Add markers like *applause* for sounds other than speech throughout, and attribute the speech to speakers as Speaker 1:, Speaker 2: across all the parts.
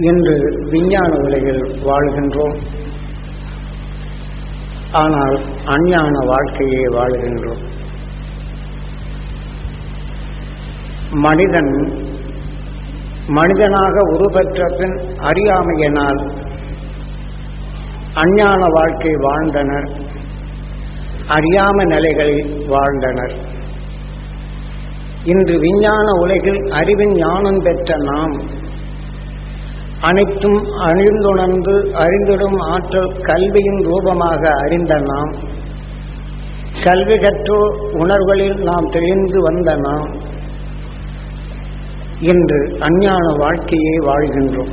Speaker 1: இன்று விஞ்ஞான உலகில் வாழ்கின்றோம். ஆனால் அஞ்ஞான வாழ்க்கையே வாழ்கின்றோம். மனிதன் மனிதனாக உருபெற்ற பின் அறியாமையினால் அஞ்ஞான வாழ்க்கை வாழ்ந்தனர். அறியாம நிலைகளில் வாழ்ந்தனர். இன்று விஞ்ஞான உலகில் அறிவின் ஞானம் பெற்ற நாம் அனைத்தும் அறிந்துணர்ந்து அறிந்திடும் ஆற்றல் கல்வியின் ரூபமாக அறிந்த நாம் கல்வி கற்றோ உணர்வுகளில் நாம் தெளிந்து வந்த நாம் இன்று அஞ்ஞான வாழ்க்கையை வாழ்கின்றோம்.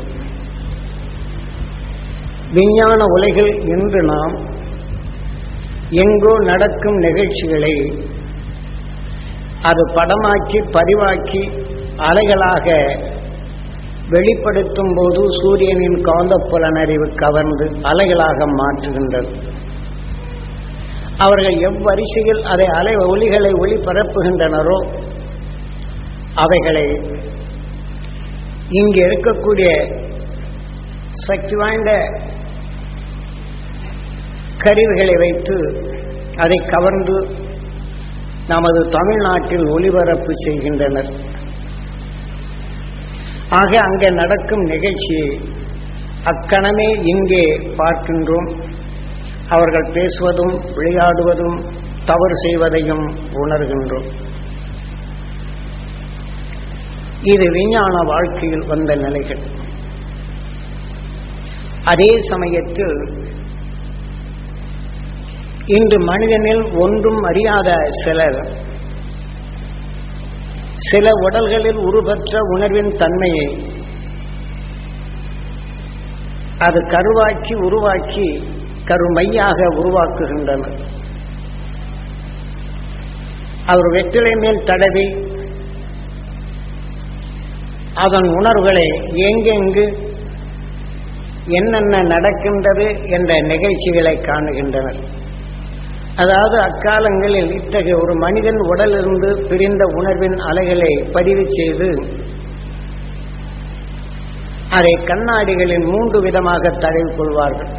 Speaker 1: விஞ்ஞான உலகில் இன்று நாம் எங்கோ நடக்கும் நிகழ்ச்சிகளை அது படமாக்கி பதிவாக்கி அலைகளாக வெளிப்படுத்தும் போது சூரியனின் காந்த புலனறிவு கவர்ந்து அலைகளாக மாற்றுகின்றது. அவர்கள் எவ்வரிசையில் அதை அலை ஒளிகளை ஒளிபரப்புகின்றனரோ அவைகளை இங்கு இருக்கக்கூடிய சக்தி வாய்ந்த கருவிகளை வைத்து அதை கவர்ந்து நமது தமிழ்நாட்டில் ஒளிபரப்பு செய்கின்றனர். ஆக அங்கே நடக்கும் நிகழ்ச்சியை அக்கணமே இங்கே பார்க்கின்றோம். அவர்கள் பேசுவதும் விளையாடுவதும் தவறு செய்வதையும் உணர்கின்றோம். இது விஞ்ஞான வாழ்க்கையில் வந்த நிலைகள். அதே சமயத்தில் இன்று மனிதனில் ஒன்றும் அறியாத சிலர் சில உடல்களில் உருபற்ற உணர்வின் தன்மையை அது கருவாக்கி உருவாக்கி கருமையாக உருவாக்குகின்றனர் அவர் வெற்றிலை மேல் தடவி அதன் உணர்வுகளை எங்கெங்கு என்னென்ன நடக்கின்றது என்ற நிகழ்ச்சிகளை காணுகின்றனர். அதாவது அக்காலங்களில் இத்தகைய ஒரு மனிதன் உடலிருந்து பிரிந்த உணர்வின் அலைகளை பதிவு செய்து அதை கண்ணாடிகளில் மூன்று விதமாக தழுவி கொள்வார்கள்.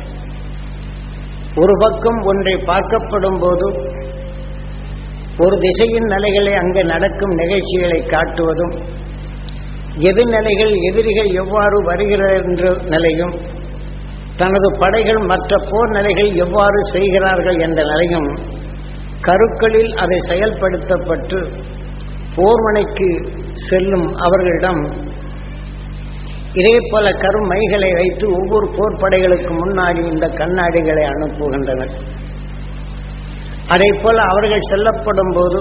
Speaker 1: ஒரு பக்கம் ஒன்றை பார்க்கப்படும் போது ஒரு திசையின் நிலைகளை அங்கு நடக்கும் நிகழ்ச்சிகளை காட்டுவதும் எதிர்நிலைகள் எதிரிகள் எவ்வாறு வருகிறது என்ற நிலையும் தனது படைகள் மற்ற போர் நிலைகள் எவ்வாறு செய்கிறார்கள் என்ற நிலையும் கருக்களில் அதை செயல்படுத்தப்பட்டு போர்மனைக்கு செல்லும் அவர்களிடம் இதே போல கருமைகளை வைத்து ஒவ்வொரு போர்ப்படைகளுக்கு முன்னாடி இந்த கண்ணாடிகளை அனுப்புகின்றனர். அதே போல அவர்கள் செல்லப்படும் போது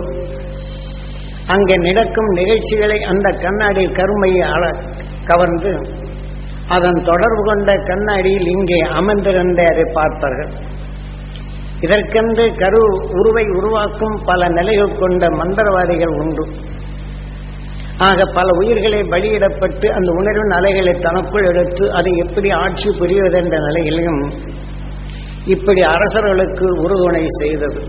Speaker 1: அங்கே நடக்கும் நிகழ்ச்சிகளை அந்த கண்ணாடி கருமையை கவர்ந்து அதன் தொடர்பு கொண்ட கண்ணாடியில் இங்கே அமர்ந்திருந்த அதை பார்ப்பார்கள் இதற்கென்று கரு உருவை உருவாக்கும் பல நிலைகள் கொண்ட மந்திரவாதிகள் உண்டு. ஆக பல உயிர்களை பலியிடப்பட்டு அந்த உணர்வின் அலைகளை தனக்குள் எடுத்து அதை எப்படி ஆட்சி புரிவதென்ற நிலையிலும் இப்படி அரசர்களுக்கு உறுதுணை செய்தது.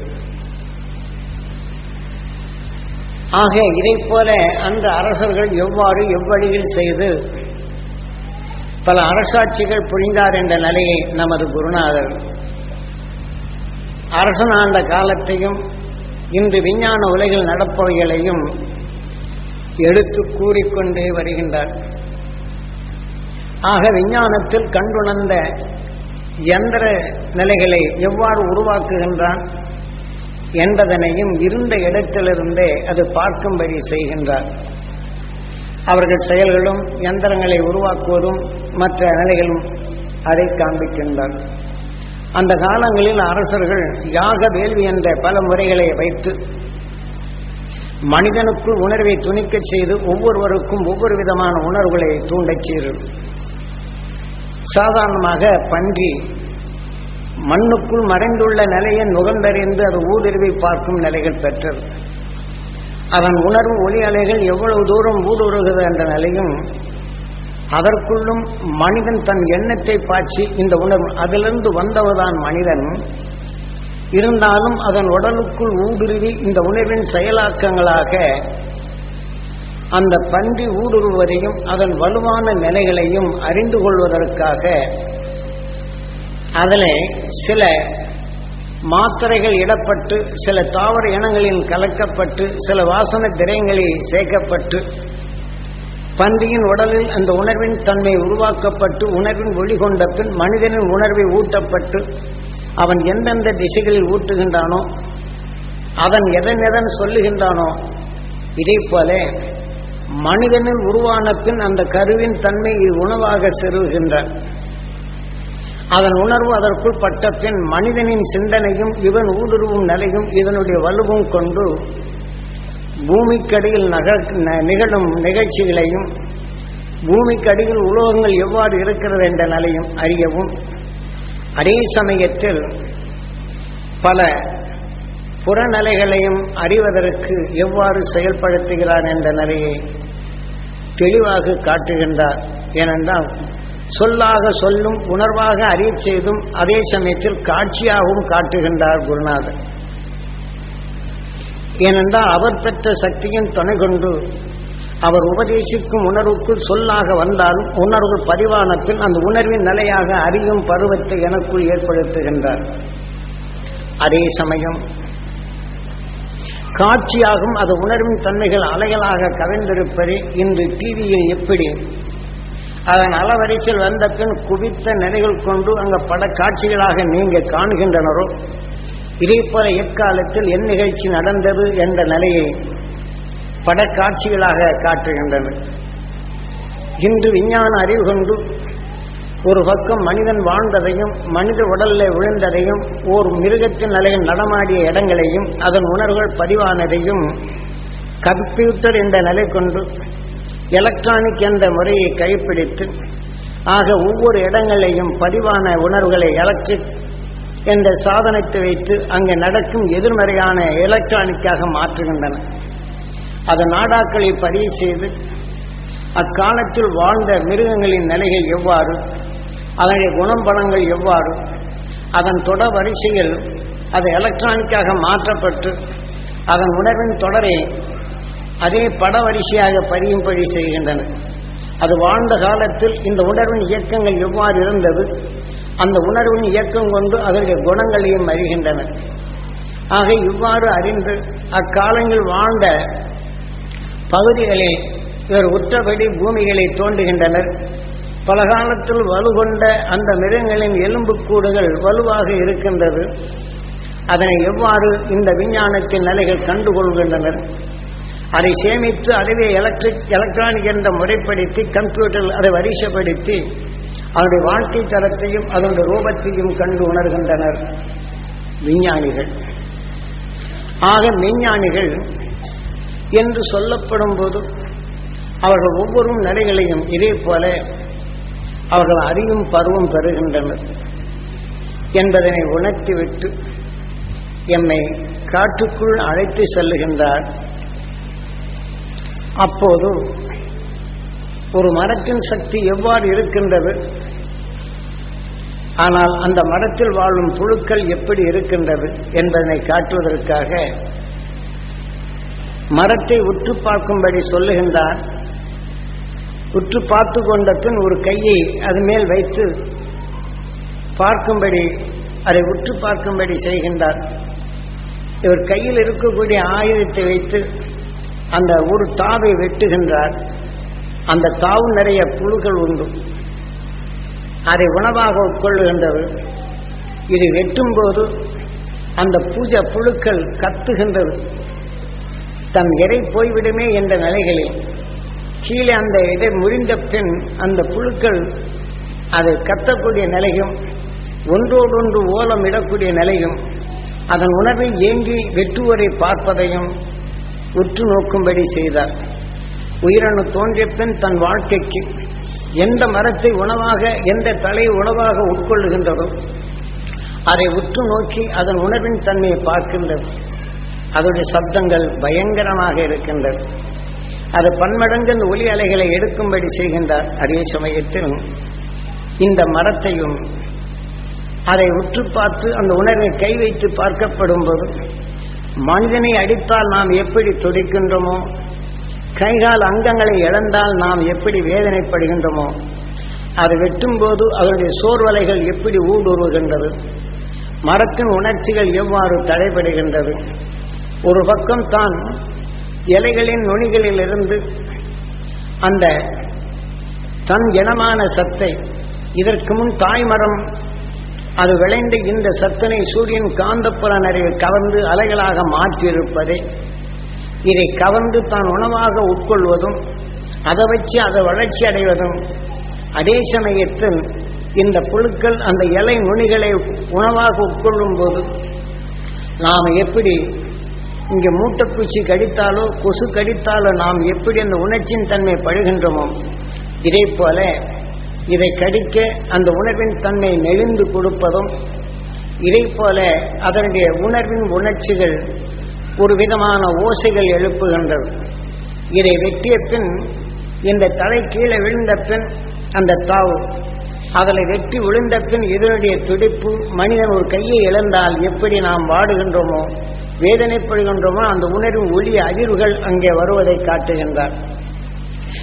Speaker 1: ஆக இதை போல அந்த அரசர்கள் எவ்வாறு எவ்வழியில் செய்து பல அரசாட்சிகள் புரிந்தார் என்ற நிலையை நமது குருநாதர். அரசன் காலத்தையும் இன்று விஞ்ஞான உலகில் நடப்பவைகளையும் எடுத்து கூறிக்கொண்டே வருகின்றார். ஆக விஞ்ஞானத்தில் கண்டுணர்ந்த எந்திர நிலைகளை எவ்வாறு உருவாக்குகின்றான் என்பதனையும் இருந்த இடத்திலிருந்தே அது பார்க்கும்படி செய்கின்றார். அவர்கள் செயல்களும் எந்திரங்களை உருவாக்குவதும் மற்ற நிலைகளும் அதை காண்பிக்கின்றார். அந்த காலங்களில் அரசர்கள் யாக வேள்வி என்ற பல முறைகளை வைத்து மனிதனுக்குள் உணர்வை துணிக்க செய்து ஒவ்வொருவருக்கும் ஒவ்வொரு விதமான உணர்வுகளை தூண்டச் செய்கிறது சாதாரணமாக பன்றி மண்ணுக்குள் மறைந்துள்ள நிலையை நுகர்ந்தறிந்து அது ஊடுருவி பார்க்கும் நிலைகள் பெற்றது. அதன் உணர்வு ஒளி அலைகள் எவ்வளவு தூரம் ஊடுருகிறது என்ற நிலையும் அதற்குள்ளும் மனிதன் தன் எண்ணத்தை பாய்ச்சி இந்த உணர்வு அதிலிருந்து வந்தவர்தான் மனிதன். இருந்தாலும் அதன் உடலுக்குள் ஊடுருவி இந்த உணர்வின் செயலாக்கங்களாக அந்த பன்றி ஊடுருவதையும் அதன் வலுவான நிலைகளையும் அறிந்து கொள்வதற்காக அதில் சில மாத்திரைகள் இடப்பட்டு சில தாவர இனங்களில் கலக்கப்பட்டு சில வாசன திரையங்களில் சேர்க்கப்பட்டு பன்றியின் உடலில் அந்த உணர்வின் தன்மை உருவாக்கப்பட்டு உணர்வின் ஒளிகொண்ட பின் மனிதனின் உணர்வை ஊட்டப்பட்டு அவன் எந்தெந்த திசைகளில் ஊட்டுகின்றானோ அவன் எதன் எதன் சொல்லுகின்றானோ இதே போல மனிதனில் உருவான பின் அந்த கருவின் தன்மை உணவாக செருகுகின்றான். அதன் உணர்வு அதற்குள் பட்ட பின் மனிதனின் சிந்தனையும் இவன் ஊடுருவும் நிலையும் இதனுடைய வலுவும் கொண்டு பூமிக்கடியில் நக நிகழும் நிகழ்ச்சிகளையும் பூமிக்கடியில் உலோகங்கள் எவ்வாறு இருக்கிறது என்ற நிலையும் அறியவும் அதே சமயத்தில் பல புறநிலைகளையும் அறிவதற்கு எவ்வாறு செயல்படுத்துகிறார் என்ற நிலையை தெளிவாக காட்டுகின்றார். ஏனென்றால் சொல்லாக சொல்லும் உணர்வாக அறிய செய்தும் அதே சமயத்தில் காட்சியாகவும் காட்டுகின்றார் குருநாதர். ஏனென்றால் அவர் பெற்ற சக்தியின் துணை கொண்டு அவர் உபதேசிக்கும் உணர்வுக்குள் சொல்லாக வந்தாலும் உணர்வு பதிவான அந்த உணர்வின் நிலையாக அறியும் பருவத்தை எனக்குள் ஏற்படுத்துகின்றார். அதே சமயம் காட்சியாகும் அது உணர்வின் தன்மைகள் அலைகளாக கவிழ்ந்திருப்பது இன்று டிவியில் எப்படி? அதன் அலவரிசையில் வந்த பின் குவித்த நிலைகள் கொண்டு அங்கே பட காட்சிகளாக நீங்க காண்கின்றனரோ இதேபோல எக்காலத்தில் என் நிகழ்ச்சி நடந்தது என்ற நிலையை படக்காட்சிகளாக காட்டுகின்றன. இன்று விஞ்ஞான அறிவு கொண்டு ஒரு பக்கம் மனிதன் வாழ்ந்ததையும் மனித உடலில் விழுந்ததையும் ஓர் மிருகத்தின் நிலையில் நடமாடிய இடங்களையும் அதன் உணர்வுகள் பதிவானதையும் கம்ப்யூட்டர் என்ற நிலை கொண்டு எலக்ட்ரானிக் என்ற முறையை கைப்பிடித்து ஆக ஒவ்வொரு இடங்களையும் பதிவான உணர்வுகளை எலக்ட்ரிக் என்ற சாதனத்தை வைத்து அங்கே நடக்கும் எதிர்மறையான எலக்ட்ரானிக்காக மாற்றுகின்றன. அதன் நாடாக்களை பதிவு செய்து அக்காலத்தில் வாழ்ந்த மிருகங்களின் நிலைகள் எவ்வாறு அதனுடைய குணம்பலங்கள் எவ்வாறு அதன் தொடர் வரிசையில் அது எலக்ட்ரானிக்காக மாற்றப்பட்டு அதன் உணர்வின் தொடரை அதே பட வரிசையாக பதியும்படி செய்கின்றன. அது வாழ்ந்த காலத்தில் இந்த உணர்வின் இயக்கங்கள் எவ்வாறு இருந்தது அந்த உணர்வின் இயக்கம் கொண்டு அதனுடைய குணங்களையும் அறிகின்றன. ஆக இவ்வாறு அறிந்து அக்காலங்கள் வாழ்ந்த பகுதிகளில் இவர் உற்றபடி பூமிகளை தோண்டுகின்றனர். பல காலத்தில் வலுகொண்ட அந்த மிருகங்களின் எலும்புக்கூடுகள் வலுவாக இருக்கின்றது. அதனை எவ்வாறு இந்த விஞ்ஞானத்தின் நிலைகள் கண்டுகொள்கின்றனர். அதை சேமித்து அதுவே எலக்ட்ரிக் எலக்ட்ரானிக் என்ற முறைப்படுத்தி கம்ப்யூட்டரில் அதை வரிசைப்படுத்தி அதனுடைய வாழ்க்கை தரத்தையும் அதனுடைய ரூபத்தையும் கண்டு உணர்கின்றனர் விஞ்ஞானிகள். ஆக விஞ்ஞானிகள் என்று சொல்லப்படும் போது அவர்கள் ஒவ்வொரு நிலைகளையும் இதே போல அவர்கள் அறியும் பருவம் பெறுகின்றனர் என்பதனை உணர்த்திவிட்டு எம்மை காட்டுக்குள் அழைத்து செல்லுகின்றார். அப்போது ஒரு மரத்தின் சக்தி எவ்வாறு இருக்கின்றது? ஆனால் அந்த மரத்தில் வாழும் புழுக்கள் எப்படி இருக்கின்றது என்பதனை காட்டுவதற்காக மரத்தை உற்று பார்க்கும்படி சொல்லுகின்றார். உற்று பார்த்து கொண்ட பின் ஒரு கையை அது மேல் வைத்து பார்க்கும்படி அதை உற்று பார்க்கும்படி செய்கின்றார். இவர் கையில் இருக்கக்கூடிய ஆயுதத்தை வைத்து அந்த ஒரு தாவை வெட்டுகின்றார். அந்த காவு நிறைய புழுகள் உண்டு. அதை உணவாக உட்கொள்ளுகின்றது. இது வெட்டும்போது அந்த பூஜை புழுக்கள் கத்துகின்றது. தன் எரை போய்விடுமே என்ற நிலைகளில் கீழே அந்த இதை முறிந்த பின் அந்த புழுக்கள் அது கத்தக்கூடிய நிலையும் ஒன்றோடொன்று ஓலம் இடக்கூடிய நிலையும் அதன் உணர்வை ஏங்கி வெட்டுவரை பார்ப்பதையும் உற்று நோக்கும்படி செய்தார். உயிரணு தோன்றிய பின் தன் வாழ்க்கைக்கு எந்த மரத்தை உணவாக எந்த தலை உணவாக உட்கொள்ளுகின்றதோ அதை உற்று நோக்கி அதன் உணர்வின் தன்மையை பார்க்கின்றது. அதனுடைய சப்தங்கள் பயங்கரமாக இருக்கின்றது. அது பன்மடங்கு இந்த ஒலி அலைகளை எடுக்கும்படி செய்கின்றார். அதே சமயத்தில் இந்த மரத்தையும் அதை உற்று பார்த்து அந்த உணர்வை கை வைத்து பார்க்கப்படும் போது மனிதனை அடித்தால் நாம் எப்படி துடிக்கின்றோமோ கைகால் அங்கங்களை இழந்தால் நாம் எப்படி வேதனைப்படுகின்றோமோ அது வெட்டும்போது அதனுடைய சோர்வலைகள் எப்படி ஊடுருவுகின்றது. மரத்தின் உணர்ச்சிகள் எவ்வாறு தடைபடுகின்றது. ஒரு பக்கம் தான் இலைகளின் நுனிகளிலிருந்து அந்த தன் இனமான சத்தை இதற்கு முன் தாய்மரம் அது விளைந்த இந்த சத்தனை சூரியன் காந்தப்புற நிறைய கவர்ந்து அலைகளாக மாற்றியிருப்பதை இதை கவர்ந்து தான் உணவாக உட்கொள்வதும் அதை வச்சு அதை வளர்ச்சி அடைவதும் அதே சமயத்தில் இந்த புழுக்கள் அந்த இலை நுனிகளை உணவாக உட்கொள்ளும் போது நாம் எப்படி இங்கே மூட்டைப்பூச்சி கடித்தாலோ கொசு கடித்தாலோ நாம் எப்படி அந்த உணர்ச்சியின் தன்மை படுகின்றோமோ இதே போல இதை கடிக்க அந்த உணர்வின் தன்மை நெளிந்து கொடுப்பதும் இதே போல அதனுடைய உணர்வின் உணர்ச்சிகள் ஒரு விதமான ஓசைகள் எழுப்புகின்றது இதை வெட்டிய பின் இந்த தலை கீழே விழுந்த பின் அந்த தாவு அதில் வெட்டி விழுந்த பின் இதனுடைய துடிப்பு மனிதன் ஒரு கையை இழந்தால் எப்படி நாம் வாடுகின்றோமோ வேதனைப்படுகின்றோமோ அந்த உணர்வு ஒளி அதிர்வுகள் அங்கே வருவதை காட்டுகின்றார்.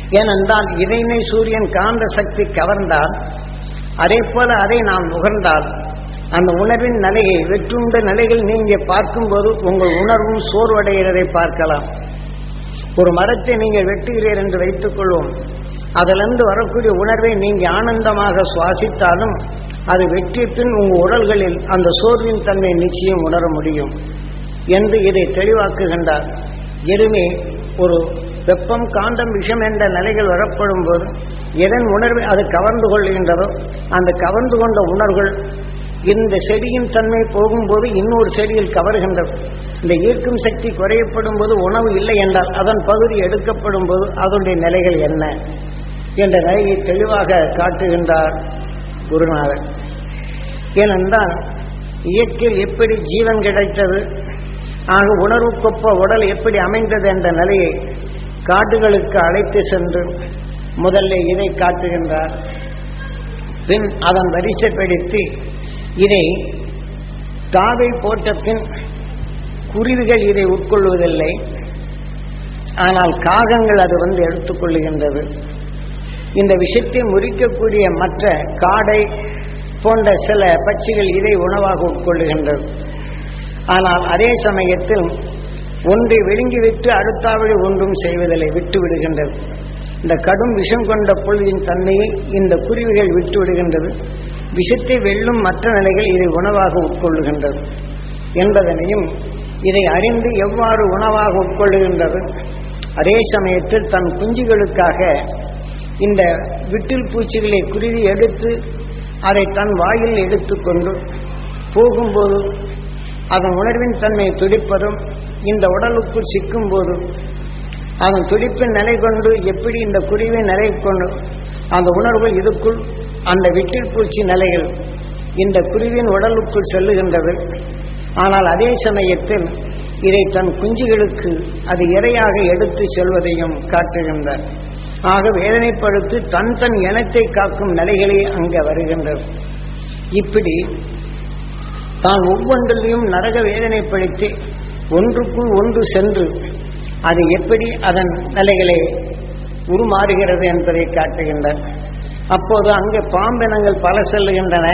Speaker 1: ஏனென்றால் இதைமை சூரியன் காந்த சக்தி கவர்ந்தால் அதே போல அதை நாம் நுகர்ந்தால் அந்த உணர்வின் நிலையை வெற்றுண்ட நிலைகள் நீங்க பார்க்கும்போது உங்கள் உணர்வும் சோர்வடைகிறதை பார்க்கலாம். ஒரு மரத்தை நீங்கள் வெட்டுகிறீர் என்று வைத்துக் கொள்வோம் அதிலிருந்து வரக்கூடிய உணர்வை நீங்க ஆனந்தமாக சுவாசித்தாலும் அது வெற்றிய பின் உங்கள் உடல்களில் அந்த சோர்வின் தன்மை நிச்சயம் உணர முடியும் என்று இதை தெளிவாக்குகின்றார். எதுவுமே ஒரு வெப்பம் காந்தம் விஷம் என்ற நிலைகள் வரப்படும் போது எதன் உணர்வை அது கவர்ந்து கொள்கின்றதோ அந்த கவர்ந்து கொண்ட உணர்வுகள் இந்த செடியின் தன்மை போகும்போது இன்னொரு செடியில் கவர்கின்றது. இந்த ஈர்க்கும் சக்தி குறையப்படும் போது உணவு இல்லை என்றால் அதன் பகுதி எடுக்கப்படும் போது அதனுடைய நிலைகள் என்ன? என்ற நிலையை தெளிவாக காட்டுகின்றார் குருநாதன் ஏனென்றால் இயற்கையில் எப்படி ஜீவன் கிடைத்தது? ஆக உணர்வுக்கொப்ப உடல் எப்படி அமைந்தது என்ற நிலையை காடுகளுக்கு அழைத்து சென்று முதல்ல இதை காட்டுகின்றார். பின் அதன் வரிசைப்படுத்தி இதை தாவை போட்ட பின் குருவிகள் இதை உட்கொள்வதில்லை. ஆனால் காகங்கள் அது வந்து எடுத்துக்கொள்ளுகின்றது இந்த விஷயத்தை முறிக்கக்கூடிய மற்ற காடை போன்ற சில பட்சிகள் இதை உணவாக உட்கொள்ளுகின்றது ஆனால் அதே சமயத்தில் ஒன்றை விழுங்கிவிட்டு அடுத்தாவழி ஒன்றும் செய்வதில்லை விட்டு விடுகின்றது. இந்த கடும் விஷம் கொண்ட பொழுதின் தன்மையை இந்த குருவிகள் விட்டு விடுகின்றது. விஷத்தை வெல்லும் மற்ற நிலைகள் இதை உணவாக உட்கொள்ளுகின்றது என்பதனையும் இதை அறிந்து எவ்வாறு உணவாக உட்கொள்ளுகின்றது? அதே சமயத்தில் தன் குஞ்சுகளுக்காக இந்த விட்டில் பூச்சிகளை குருவி எடுத்து அதை தன் வாயில் எடுத்துக்கொண்டு போகும்போது அதன் உணர்வின் தன்மை துடிப்பதும் இந்த உடலுக்குள் சிக்கும் போதும் அதன் துடிப்பின் நிலை கொண்டு எப்படி இந்த குருவின் நிலை கொண்டு அந்த உணர்வுகள் இதுக்குள் அந்த விட்டில் பூச்சி நிலைகள் இந்த குருவின் உடலுக்குள் செல்லுகின்றது. ஆனால் அதே சமயத்தில் இதை தன் குஞ்சுகளுக்கு அது இரையாக எடுத்து செல்வதையும் காட்டுகின்றார். ஆக வேதனைப்படுத்தி தன் தன் இனத்தை காக்கும் நிலைகளே அங்கே வருகின்றது. இப்படி தான் ஒவ்வொன்றிலையும் நரக வேதனைப்படுத்தி ஒன்றுக்குள் ஒன்று சென்று அது எப்படி அதன் நிலைகளை உருமாறுகிறது என்பதை காட்டுகின்றார். அப்போது அங்கே பாம்பினங்கள் பல செல்லுகின்றன.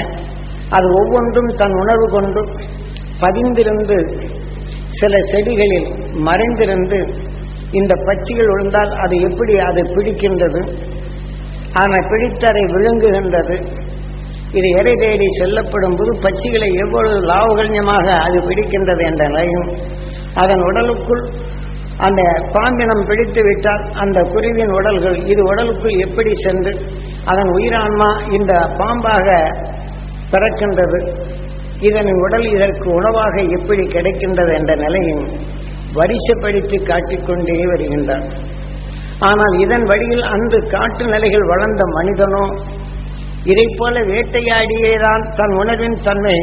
Speaker 1: அது ஒவ்வொன்றும் தன் உணர்வு கொண்டு பதிந்திருந்து சில செடிகளில் மறைந்திருந்து இந்த பச்சிகள் விழுந்தால் அது எப்படி அதை பிடிக்கின்றது? ஆனால் பிடித்தரை விழுங்குகின்றது. இது எடை தேடி செல்லப்படும் போது பச்சிகளை எவ்வளவு லாவகல்யமாக அது பிடிக்கின்றது என்ற நிலையும் அதன் உடலுக்குள் அந்த பாம்பினம் பிடித்து விட்டால் அந்த குருவின் உடல்கள் இது உடலுக்குள் எப்படி சென்று அதன் உயிரான்மா இந்த பாம்பாக பிறக்கின்றது இதன் உடல் இதற்கு உணவாக எப்படி கிடைக்கின்றது என்ற நிலையும் வரிசைப்படுத்தி காட்டிக்கொண்டே வருகின்றார். ஆனால் இதன் வழியில் அன்று காட்டு நிலைகள் வளர்ந்த மனிதனோ இதை போல வேட்டையாடியேதான் தன் உணர்வின் தன்மை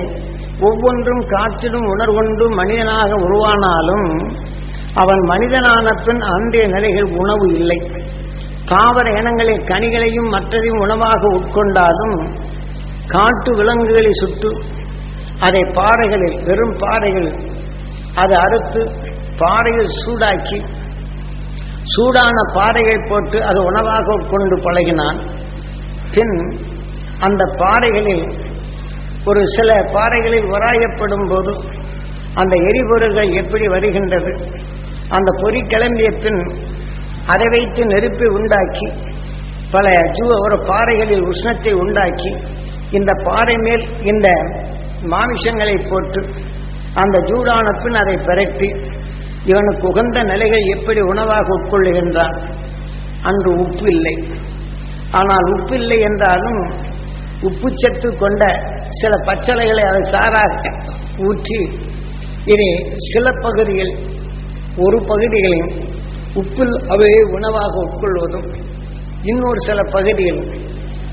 Speaker 1: ஒவ்வொன்றும் காற்றிலும் உணர்கொண்டு மனிதனாக உருவானாலும் அவன் மனிதனான பின் அன்றைய நிலைகள் உணவு இல்லை. தாவர இனங்களின் கனிகளையும் மற்றதையும் உணவாக உட்கொண்டாலும் காட்டு விலங்குகளை சுட்டு அதை பாறைகளில் வெறும் பாறைகள் அதை அறுத்து பாறையில் சூடாக்கி சூடான பாறைகள் போட்டு அது உணவாக கொண்டு பழகினான். பின் அந்த பாறைகளில் ஒரு சில பாறைகளில் உராயப்படும் போது அந்த எரிபொருள்கள் எப்படி வருகின்றது? அந்த பொறி கிளம்பிய பின் அதை வைத்து நெருப்பை உண்டாக்கி பல ஜூ ஒரு பாறைகளில் உஷ்ணத்தை உண்டாக்கி இந்த பாறை மேல் இந்த மாமிசங்களை போட்டு அந்த ஜூடான பின் அதை பரட்டி இவனுக்கு உகந்த நிலைகள் எப்படி உணவாக உட்கொள்ளுகின்றான்? அன்று உப்பு இல்லை. ஆனால் உப்பு இல்லை என்றாலும் உப்பு சத்து கொண்ட சில பச்சளைகளை அதை சாராக ஊற்றி இனி சில பகுதியில் ஒரு பகுதிகளையும் உப்பில் அவை உணவாக உட்கொள்வதும் இன்னொரு சில பகுதிகள்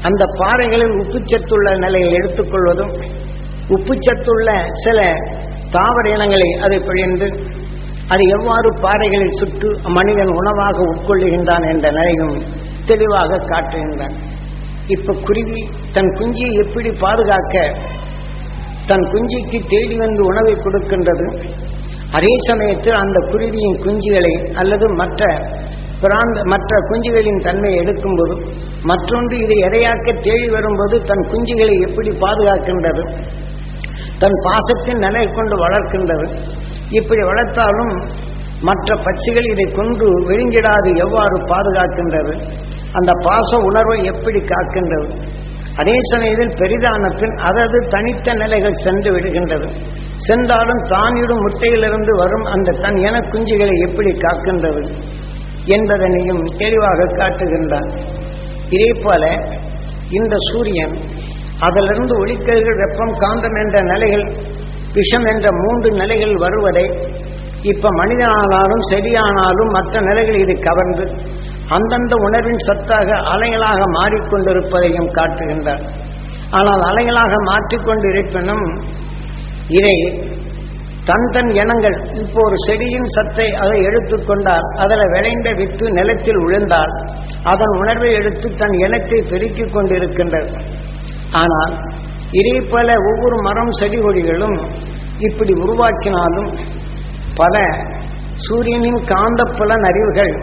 Speaker 1: அந்த பாறைகளில் உப்புச்சத்துள்ள நிலையில் எடுத்துக்கொள்வதும் உப்புச்சத்துள்ள சில தாவர இனங்களை அதை பிழிந்து அது எவ்வாறு பாறைகளை சுட்டு மனிதன் உணவாக உட்கொள்ளுகின்றான் என்ற நிலையும் தெளிவாக காட்டுகின்றான். இப்ப குருவி தன் குஞ்சியை எப்படி பாதுகாக்க தன் குஞ்சிக்கு தேடி வந்து உணவை கொடுக்கின்றது? அதே சமயத்தில் அந்த குருவியின் குஞ்சுகளை அல்லது மற்ற பிராந்த மற்ற குஞ்சுகளின் தன்மையை எடுக்கும்போது மற்றொன்று இதை எதையாக்க தேடி வரும்போது தன் குஞ்சுகளை எப்படி பாதுகாக்கின்றது தன் பாசத்தின் நிலை கொண்டு வளர்க்கின்றது. இப்படி வளர்த்தாலும் மற்ற பச்சைகள் இதை கொண்டு விழுங்கிடாது எவ்வாறு பாதுகாக்கின்றது அந்த பாச உணர்வை எப்படி காக்கின்றது. அதே சமயத்தில் பெரிதான பின் அதது தனித்த நிலைகள் சென்று விடுகின்றது. சென்றாலும் தானிடும் முட்டையிலிருந்து வரும் அந்த தன் என குஞ்சுகளை எப்படி காக்கின்றது என்பதனையும் தெளிவாக காட்டுகின்றான் இதே போல இந்த சூரியன் அதிலிருந்து ஒளிக்கதிர்கள் வெப்பம் காந்தம் என்ற நிலைகள் விஷம் என்ற மூன்று நிலைகள் வருவதை இப்ப மனிதனானாலும் செடியானாலும் மற்ற நிலைகள் இது கவர்ந்து அந்தந்த உணர்வின் சத்தாக அலைகளாக மாறிக்கொண்டிருப்பதையும் காட்டுகின்றார். ஆனால் அலைகளாக மாற்றிக்கொண்டு இருப்பினும் இதை தன் தன் இனங்கள் இப்போ ஒரு செடியின் சத்தை அதை எடுத்துக்கொண்டால் அதில் விளைந்த வித்து நிலத்தில் விழுந்தால் அதன் உணர்வை எடுத்து தன் இனத்தை பெருக்கிக் கொண்டிருக்கின்றது. ஆனால் இதே போல ஒவ்வொரு மரம் செடி கொடிகளும் இப்படி உருவாக்கினாலும் பல சூரியனின் காந்தப்புலன் அறிவுகள்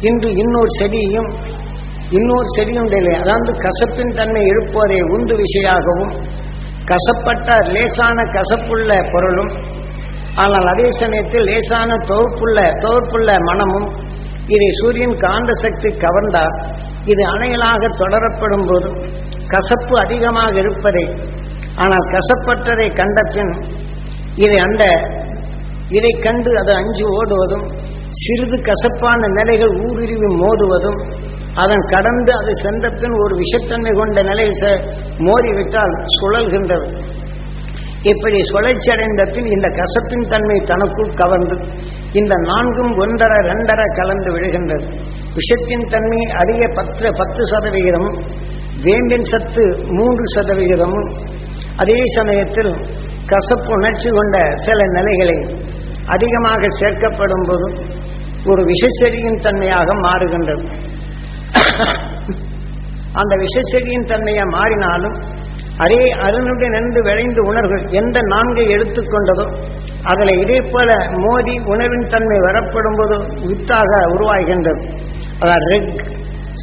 Speaker 1: இன்று இன்னொரு செடியையும் இன்னொரு செடியுடைய அதாவது கசப்பின் தன்மை எழுப்பதை உண்டு விஷயாகவும் கசப்பட்ட லேசான கசப்புள்ள பொருளும் ஆனால் அதே சமயத்தில் லேசான தொகுப்புள்ள தொகுப்புள்ள மனமும் இதை சூரியன் காந்த சக்தி கவர்ந்தால் இது அணைகளாக தொடரப்படும் போதும் கசப்பு அதிகமாக இருப்பதை ஆனால் கசப்பற்றதை கண்டபின் இதை அந்த இதை கண்டு அது அஞ்சு ஓடுவதும் சிறிது கசப்பான நிலைகள் ஊடுருவி மோதுவதும் அதன் கடந்து அது சென்ற பின் ஒரு விஷத்தன்மை கொண்ட நிலையில் ச- மோதிவிட்டால் சுழல்கின்றது. இப்படி சுழற்சி அடைந்த பின் இந்த கசப்பின் தன்மை தனக்குள் கவர்ந்து இந்த நான்கும் ஒன்றரை ரெண்டரை கலந்து விடுகின்றது விஷத்தின் தன்மை அதிக பத்து பத்து சதவிகிதமும் வேம்பின் சத்து மூன்று சதவிகிதமும் அதே சமயத்தில் கசப்பு உணர்ச்சி கொண்ட சில நிலைகளை அதிகமாக சேர்க்கப்படும் போது ஒரு விஷச்செடியின் தன்மையாக மாறுகின்றது. *coughs* அந்த விஷசெடியின் தன்மையை மாறினாலும் அரே அருணுடன் நின்று விளைந்து உணர்கள் எந்த நான்கை எடுத்துக்கொண்டதோ அதில் இதே போல மோதி உணர்வின் தன்மை வரப்படும் போது வித்தாக உருவாகின்றது. அதாவது ரெக்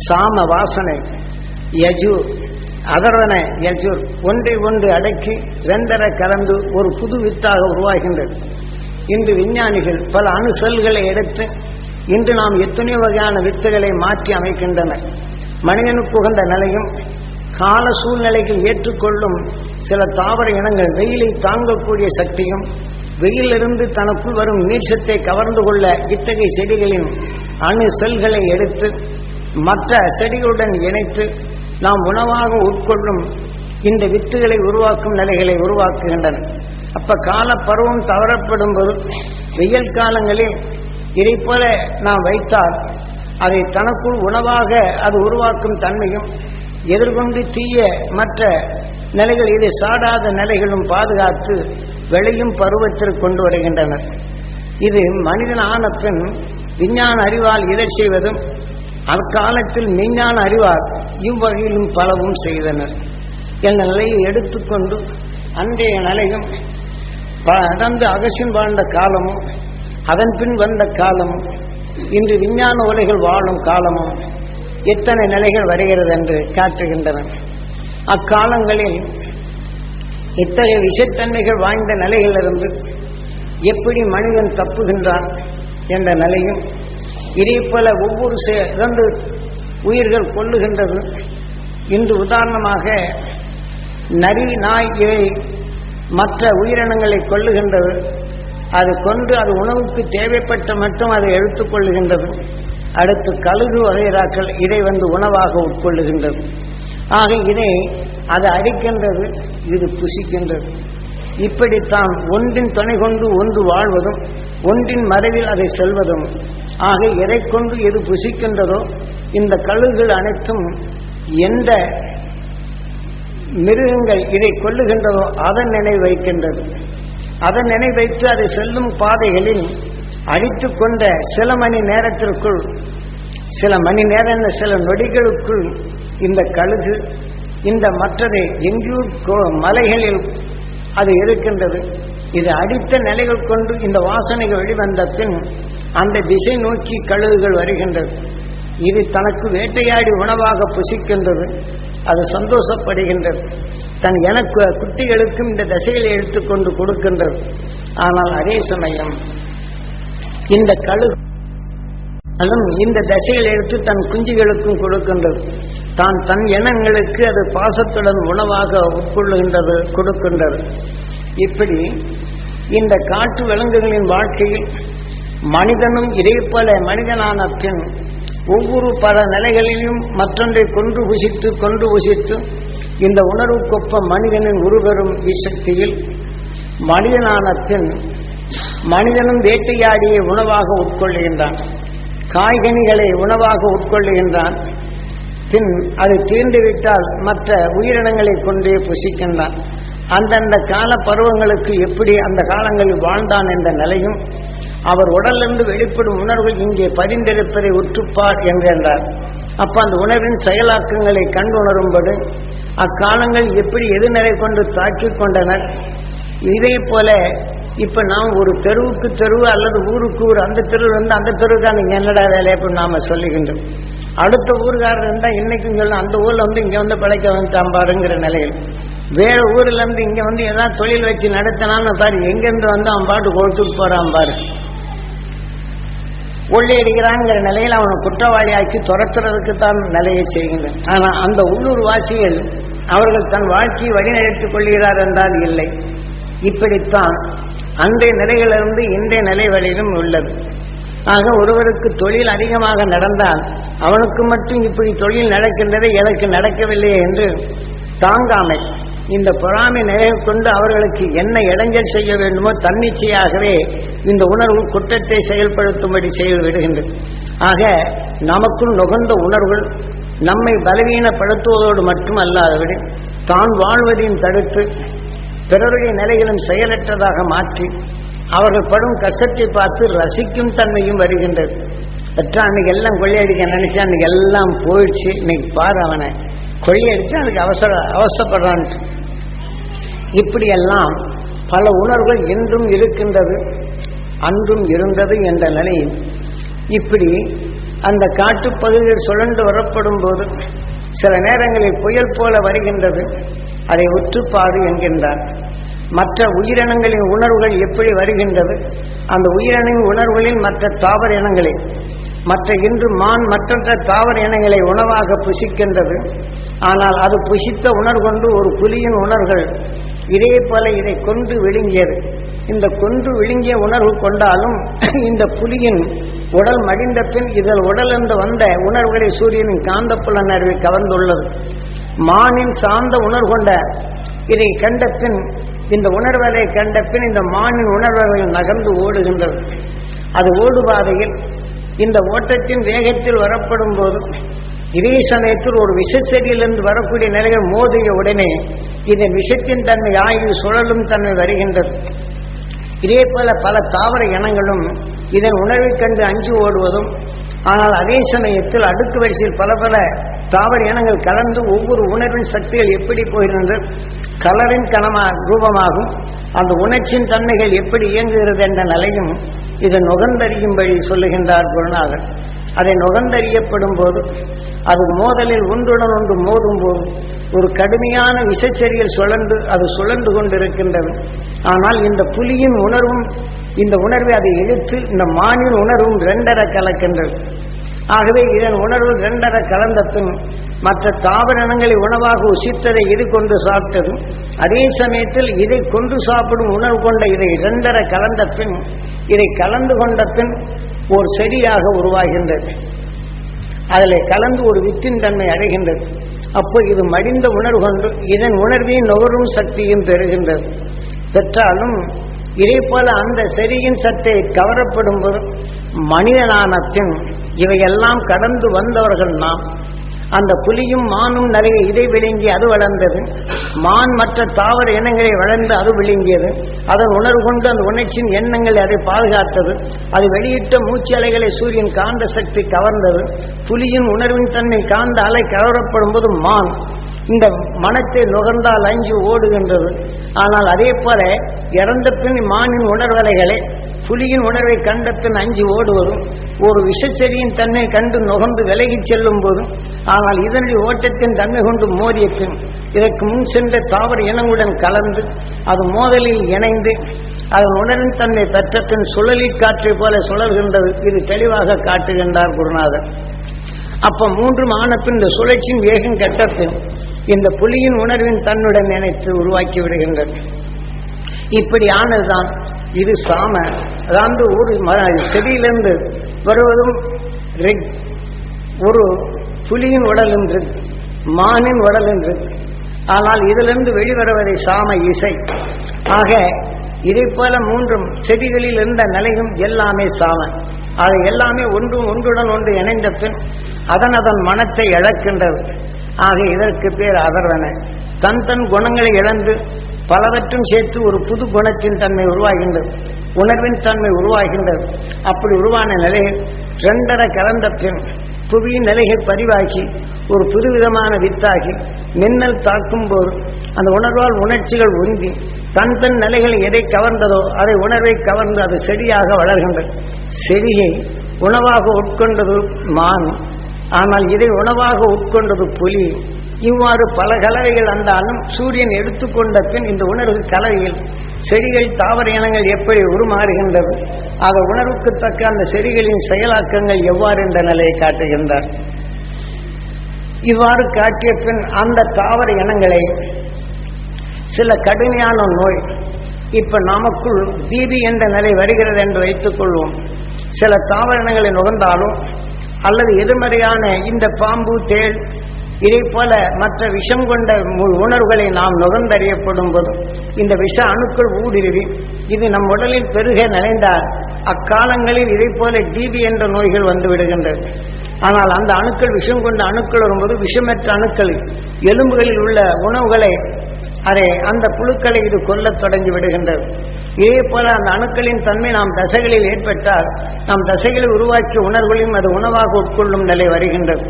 Speaker 1: சாம வாசனை யஜு அதர்வன யஜூர் ஒன்றை ஒன்று அடக்கி ரெண்டரை கலந்து ஒரு புது வித்தாக உருவாகின்றது. இன்று விஞ்ஞானிகள் பல அணுசல்களை எடுத்து இன்று நாம் எத்தனையோ வகையான வித்துகளை மாற்றி அமைக்கின்றன மனிதனுக்கு உகந்த நிலையும் கால சூழ்நிலைகள் ஏற்றுக்கொள்ளும் சில தாவர இனங்கள் வெயிலை தாங்கக்கூடிய சக்தியும் வெயிலிருந்து தனக்குள் வரும் நீர்ச்சத்தை கவர்ந்து கொள்ள இத்தகைய செடிகளின் அணு செல்களை எடுத்து மற்ற செடிகளுடன் இணைத்து நாம் உணவாக உட்கொள்ளும் இந்த வித்துகளை உருவாக்கும் நிலைகளை உருவாக்குகின்றன. அப்ப கால பருவம் தவறப்படும் போது வெயில் காலங்களில் இதை போல நாம் வைத்தால் அதை தனக்குள் உணவாக அது உருவாக்கும் தன்மையும் எதிர்கொண்டு தீய மற்ற நிலைகள் இதை சாடாத நிலைகளும் பாதுகாத்து விளையும் பருவத்திற்கு கொண்டு வருகின்றனர். இது மனிதன் ஆன பின் விஞ்ஞான அறிவால் இதை செய்வதும் அக்காலத்தில் மெஞ்ஞான அறிவால் இவ்வகையிலும் பலவும் செய்தனர். என்ற நிலையை எடுத்துக்கொண்டு அன்றைய நிலையும் ப- அகசின் வாழ்ந்த காலமும் அதன் பின் வந்த காலம் இன்று விஞ்ஞான உலகில் வாழும் காலமும் எத்தனை நிலைகள் வருகிறது என்று காட்டுகின்றன. அக்காலங்களில் இத்தகைய விஷத்தன்மைகள் வாய்ந்த நிலையிலிருந்து எப்படி மனிதன் தப்புகின்றான் என்ற நிலையும் இதே போல ஒவ்வொரு இறந்து உயிர்கள் கொள்ளுகின்றது இன்று உதாரணமாக நரி நாய் இவை மற்ற உயிரினங்களை கொள்ளுகின்றது அது கொண்டு அது உணவுக்கு தேவைப்பட்ட மட்டும் அதை எடுத்துக்கொள்ளுகின்றது அடுத்து கழுகு வகைராக்கள் இதை வந்து உணவாக உட்கொள்ளுகின்றது. ஆக இதை அது அடிக்கின்றது இது புசிக்கின்றது. இப்படித்தான் ஒன்றின் துணை கொண்டு ஒன்று வாழ்வதும் ஒன்றின் மறைவில் அதை செல்வதும். ஆக எதை கொண்டு எது புசிக்கின்றதோ இந்த கழுகுகள் அனைத்தும் எந்த மிருகங்கள் இதை கொள்ளுகின்றதோ அதன் நினைவு வைக்கின்றது. அதன் நினைவைத்து அதை செல்லும் பாதைகளில் அழித்து கொண்ட சில மணி நேரத்திற்குள் சில மணி நேரம் சில நொடிகளுக்குள் இந்த கழுகு இந்த மற்றது எங்கேயும் கோ- மலைகளில் அது இருக்கின்றது. இது அடித்த நிலைகள் கொண்டு இந்த வாசனைகள் வெளிவந்த பின் அந்த திசை நோக்கி கழுகுகள் வருகின்றது. இது தனக்கு வேட்டையாடி உணவாக புசிக்கின்றது. அது சந்தோஷப்படுகின்றது. தன் எனக்கு குட்டிகளுக்கும் இந்த தசைகளை எடுத்துக்கொண்டு கொடுக்கின்றது. ஆனால் அதே சமயம் இந்த கழுகு அதுவும் இந்த தசைகளை எடுத்து தன் குஞ்சுகளுக்கும் கொடுக்கின்றது. தான் தன் இனங்களுக்கு அது பாசத்துடன் உணவாக உட்கொள்ளுகின்றது கொடுக்கின்றது. இப்படி இந்த காட்டு விலங்குகளின் வாழ்க்கையில் மனிதனும் இதே போல மனிதனான பின் ஒவ்வொரு பல நிலைகளிலும் மற்றொன்றை கொன்று புசித்து கொன்று புசித்து இந்த உணர்வுக்கொப்ப மனிதனின் உருவரும் இசக்தியில் மனிதனான பின் மனிதனும் வேட்டையாடியை உணவாக உட்கொள்ளுகின்றான். காய்கனிகளை உணவாக உட்கொள்ளுகின்றான். பின் அது தீர்ந்துவிட்டால் மற்ற உயிரினங்களை கொண்டே புசிக்கின்றான். அந்தந்த கால பருவங்களுக்கு எப்படி அந்த காலங்களில் வாழ்ந்தான் என்ற நிலையும் அவர் உடலிருந்து வெளிப்படும் உணர்வுகள் இங்கே பதிந்திருப்பதை உற்றுப்பார் என்றார். அப்ப அந்த உணர்வின் செயலாக்கங்களை கண்டுணரும்படு அக்காலங்கள் எப்படி எதிர்நிலை கொண்டு தாக்கிக் கொண்டனர். இதே போல இப்ப நாம் ஒரு தெருவுக்கு தெருவு அல்லது ஊருக்கு ஊர் அந்த தெருவு இருந்து அந்த தெருவுக்கா நீங்க என்னடா வேலை அப்படின்னு நாம சொல்லுகின்றோம். அடுத்த ஊருக்காரர் இருந்தா இன்னைக்கும் சொல்ல அந்த ஊர்ல வந்து இங்க வந்து பிழைக்க வந்து நிலையில். வேற ஊர்ல இருந்து இங்க வந்து ஏதாவது தொழில் வச்சு நடத்தினான்னு பாரு எங்கேருந்து வந்து அவன் பாட்டு கொடுத்துட்டு போறான் பாரு. கொள்ளையடிக்கிறாங்கிற நிலையில் அவனை குற்றவாளியாக்கி துரத்துறதுக்கு தான் நிலையை செய்கின்றன. ஆனால் அந்த உள்ளூர் வாசிகள் அவர்கள் தன் வாழ்க்கையை வழிநடத்திக் கொள்கிறார் என்றால் இல்லை. இப்படித்தான் அன்றைய நிலையிலிருந்து இன்றைய நிலை வரையிலும் உள்ளது. ஆக ஒருவருக்கு தொழில் அதிகமாக நடந்தால் அவனுக்கு மட்டும் இப்படி தொழில் நடக்கின்றதை எனக்கு நடக்கவில்லையே என்று தாங்காமை இந்த பொறாமை நிலையை கொண்டு அவர்களுக்கு என்ன இடைஞ்சல் செய்ய வேண்டுமோ தன்னிச்சையாகவே இந்த உணர்வு குற்றத்தை செயல்படுத்தும்படி செயல் விடுகின்றது ஆக நமக்குள் நுகர்ந்த உணர்வுகள் நம்மை பலவீனப்படுத்துவதோடு மட்டுமல்லாதபடி தான் வாழ்வதையும் தடுத்து பிறருடைய நிலைகளும் செயலற்றதாக மாற்றி அவர்கள் படும் கஷ்டத்தை பார்த்து ரசிக்கும் தன்மையும் வருகின்றது. பெற்றா அன்னைக்கு எல்லாம் கொள்ளையடிக்க நினைச்சா அன்னைக்கு எல்லாம் போயிடுச்சு. இன்னைக்கு பாரு அவனை. கொள்ளையடிச்சு அதுக்கு அவசர அவசரப்படுறான்ட்டு. இப்படியெல்லாம் பல உணர்வுகள் என்றும் இருக்கின்றது. அன்றும் இருந்தது என்ற நிலையில் இப்படி அந்த காட்டுப்பகுதியில் சுழன்று வரப்படும் போது சில நேரங்களில் புயல் போல வருகின்றது. அதை உற்றுப்பாடு என்கின்றார். மற்ற உயிரினங்களின் உணர்வுகள் எப்படி வருகின்றது? அந்த உயிரினின் உணர்வுகளில் மற்ற தாவர இனங்களை மற்ற இன்று மான் மற்ற தாவர இனங்களை உணவாக புசிக்கின்றது. ஆனால் அது புசித்த உணர்வு கொண்டு ஒரு புலியின் உணர்வுகள் இதே போல இதை கொண்டு விழுங்கியது. இந்த கொன்று விழுங்கிய உணர்வு கொண்டாலும் *clears throat* இந்த புலியின் உடல் மடிந்த பின் இதில் உடலிருந்து வந்த உணர்வுகளை சூரியனின் காந்தப்புல நர்வை கவர்ந்துள்ளது. மானின் சார்ந்த உணர்வு கொண்ட இதை கண்ட பின் இந்த உணர்வலை கண்ட பின் இந்த மானின் உணர்வுகள் நகர்ந்து ஓடுகின்றது. அது ஓடுபாதையில் இந்த ஓட்டத்தின் வேகத்தில் வரப்படும் போது இதே சமயத்தில் ஒரு விஷச்செடியிலிருந்து வரக்கூடிய நிலைகள் மோதிய உடனே இதன் விஷத்தின் தன்மை ஆய்வு சுழலும் தன்மை வருகின்றது. இதே போல பல தாவர இனங்களும் இதன் உணர்வை கண்டு அஞ்சு ஓடுவதும் ஆனால் அதே சமயத்தில் அடுக்கு வரிசையில் பல பல தாவர இனங்கள் கலந்து ஒவ்வொரு உணர்வின் சக்திகள் எப்படி போகிறது கலரின் கனமா ரூபமாகும். அந்த உணர்ச்சியின் தன்மைகள் எப்படி இயங்குகிறது என்ற நிலையும் இதன் நுகர்ந்தறியும்படி சொல்லுகின்றார் குருநாதர். அதை நுகர்ந்தறியப்படும் போது அது மோதலில் ஒன்றுடன் ஒன்று மோதும் போது ஒரு கடுமையான விசச்சரியில் சுழன்று அது சுழன்று கொண்டிருக்கின்றது ஆனால் இந்த புலியின் உணர்வும் இந்த உணர்வை அதை இழுத்து இந்த மானின் உணர்வும் ரெண்டரை கலக்கின்றது. ஆகவே இதன் உணர்வு ரெண்டரை கலந்த பின் மற்ற தாவரங்களை உணவாக உசித்ததை இது கொண்டு சாப்பிட்டதும் அதே சமயத்தில் இதை கொண்டு சாப்பிடும் உணர்வு கொண்ட இதை இரண்டரை கலந்த பின் இதை கலந்து கொண்ட பின் ஒரு செடியாக உருவாகின்றது. அதில் கலந்து ஒரு வித்தின் தன்மை அடைகின்றது. அப்போ இது மடிந்த உணர்வு கொண்டு இதன் உணர்வையும் நுகரும் சக்தியும் பெறுகின்றது. பெற்றாலும் இதே போல அந்த செடியின் சத்தை கவரப்படும் போது மனிதனான பின் இவையெல்லாம் கடந்து வந்தவர்கள் நாம். அந்த புலியும் மானும் நிறைய இதை விழுங்கி அது வளர்ந்தது. மான் மற்ற தாவர இனங்களை வளர்ந்து அது விழுங்கியது. அதன் உணர்வு கொண்டு அந்த உணர்ச்சியின் எண்ணங்களை அதை பாதுகாத்தது. அது வெளியிட்ட மூச்சு அலைகளை சூரியன் காந்த சக்தி கவர்ந்தது. புலியின் உணர்வின் தன்மை காந்த அலை கவரப்படும் போது மான் இந்த மனத்தை நுகர்ந்தால் அஞ்சு ஓடுகின்றது. ஆனால் அதே போல இறந்த பின் மானின் உணர்வலைகளை புலியின் உணர்வை கண்டத்தின் அஞ்சு அஞ்சு ஓடுவதும் ஒரு விஷச்செடியின் தன்மை கண்டு நுகர்ந்து விலகிச் செல்லும் போதும் ஆனால் இதனுடைய ஓட்டத்தின் தன்மை கொண்டு மோதிய பின் இதற்கு முன் சென்ற தாவர இனங்களுடன் கலந்து அது மோதலில் இணைந்து அதன் உணர்வின் தன்மை பெற்ற பின் சுழலில் காற்றை போல சுழல்கின்றது. இது தெளிவாக காட்டுகின்றார் குருநாதர். அப்ப மூன்று ஆனப்பின் இந்த சுழற்சியின் வேகம் கட்டப்பின் இந்த புலியின் உணர்வின் தன்னுடன் நினைத்து உருவாக்கி விடுகின்றது. இப்படி ஆனதுதான் இது சாம. அதாவது ஒரு ம- செடியிலிருந்து வருவதும் ரெக். ஒரு புலியின் உடல் என்று மானின் உடல் என்று ஆனால் இதிலிருந்து வெளிவருவதை சாம இசை. ஆக இதை போல மூன்றும் செடிகளில் இருந்த நிலையும் எல்லாமே சாம. ஆக எல்லாமே ஒன்றும் ஒன்றுடன் ஒன்று இணைந்த பின் அதன் அதன் மனத்தை இழக்கின்றது. ஆக இதற்கு பேர் அதர்வன. தன் தன் குணங்களை இழந்து பலவற்றும் சேர்த்து ஒரு புது குணத்தின் தன்மை உருவாகின்றது. உணர்வின் தன்மை உருவாகின்றது. அப்படி உருவான நிலையில் ரெண்டரை கலந்த பின் புவியின் நிலைகள் பதிவாகி ஒரு புதுவிதமான வித்தாகி மின்னல் தாக்கும் போது அந்த உணர்வால் உணர்ச்சிகள் உந்தி தன் தன் நிலைகள் எதை கவர்ந்ததோ அதை உணர்வை கவர்ந்து அது செடியாக வளர்கின்றது. செடியை உணவாக உட்கொண்டது மான். ஆனால் இதை உணவாக உட்கொண்டது புலி. இவ்வாறு பல கலவைகள் வந்தாலும் சூரியன் எடுத்துக்கொண்ட பின் இந்த உணர்வு கலவையில் செடிகள் தாவர இனங்கள் எப்படி உருமாறுகின்றது? ஆக உணர்வுக்கு தக்க அந்த செடிகளின் செயலாக்கங்கள் எவ்வாறு என்ற நிலையை காட்டுகின்றார். இவ்வாறு காட்டிய பின் அந்த தாவர இனங்களை சில கடுமையான நோய் இப்ப நமக்குள் தீபி என்ற நிலை வருகிறது என்று வைத்துக் கொள்வோம். சில தாவர இனங்களை நுகர்ந்தாலும் அல்லது எதிர்மறையான இந்த பாம்பு தேள் இதை போல மற்ற விஷம் கொண்ட மு- உணர்வுகளை நாம் நுகர்ந்தறியப்படும் போது இந்த விஷ அணுக்கள் ஊடுருவி இது நம் உடலில் பெருக நினைந்தால் அக்காலங்களில் இதை போல டிபி என்ற நோய்கள் வந்து விடுகின்றது. ஆனால் அந்த அணுக்கள் விஷம் கொண்ட அணுக்கள் வரும்போது விஷமற்ற அணுக்கள் எலும்புகளில் உள்ள உணவுகளை அதை அந்த புழுக்களை இது கொல்ல தொடங்கி விடுகின்றது. இதே போல அந்த அணுக்களின் தன்மை நாம் தசைகளில் ஏற்பட்டால் நாம் தசைகளை உருவாக்கிய உணர்வுகளையும் அது உணவாக உட்கொள்ளும் நிலை வருகின்றது.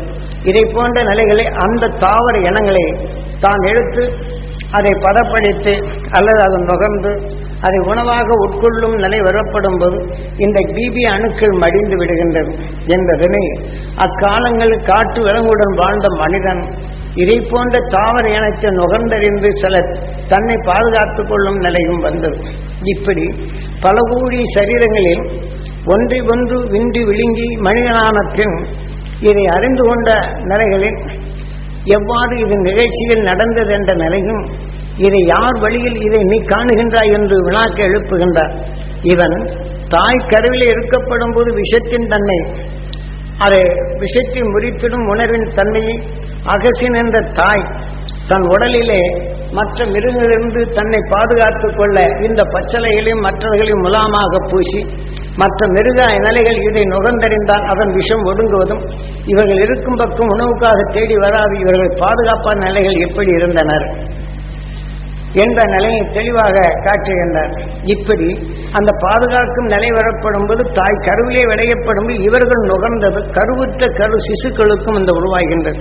Speaker 1: இதை போன்ற நிலைகளை அந்த தாவர இனங்களை தான் எடுத்து அதை பதப்படுத்தி அல்லது அது நுகர்ந்து அதை உணவாக உட்கொள்ளும் நிலை வரப்படும் போது இந்த பிபி அணுக்கள் மடிந்து விடுகின்றது என்பதனை அக்காலங்களில் காட்டு விலங்குடன் வாழ்ந்த மனிதன் இதை போன்ற தாவர இனத்தை நுகர்ந்தறிந்து சில தன்னை பாதுகாத்துக் கொள்ளும் நிலையும் வந்தது. இப்படி பல கோடி சரீரங்களில் ஒன்றை ஒன்று விண்டு விழுங்கி மனிதனான பின் இதை அறிந்து கொண்ட நிலைகளில் எவ்வாறு இது நிகழ்ச்சியில் நடந்தது என்ற நிலையும் இதை யார் வழியில் இதை நீ காணுகின்றாய் என்று வினாக்க எழுப்புகின்றார். இவன் தாய் கருவிலே இருக்கப்படும் போது விஷத்தின் தன்மை அதை விஷத்தை முறித்திடும் உணர்வின் தன்மையை அகசின் என்ற தாய் தன் உடலிலே மற்ற மிருகங்களிலிருந்து தன்னை பாதுகாத்துக் கொள்ள இந்த பச்சலைகளையும் மற்றவர்களையும் முலாமாக பூசி மற்ற மிருக நிலைகள் இதை நுகர்ந்தறிந்தால் அதன் விஷம் ஒடுங்குவதும் இவர்கள் இருக்கும் பக்கம் உணவுக்காக தேடி வராது இவர்கள் பாதுகாப்பான நிலைகள் எப்படி இருந்தனர் என்ற நிலையை தெளிவாக காட்டுகின்றார். இப்படி அந்த பாதுகாக்கும் நிலை வரப்படும் போது தாய் கருவிலே விடையப்படும் இவர்கள் நுகர்ந்தது கருவுற்ற கரு சிசுக்களுக்கும் இந்த உருவாகின்றது.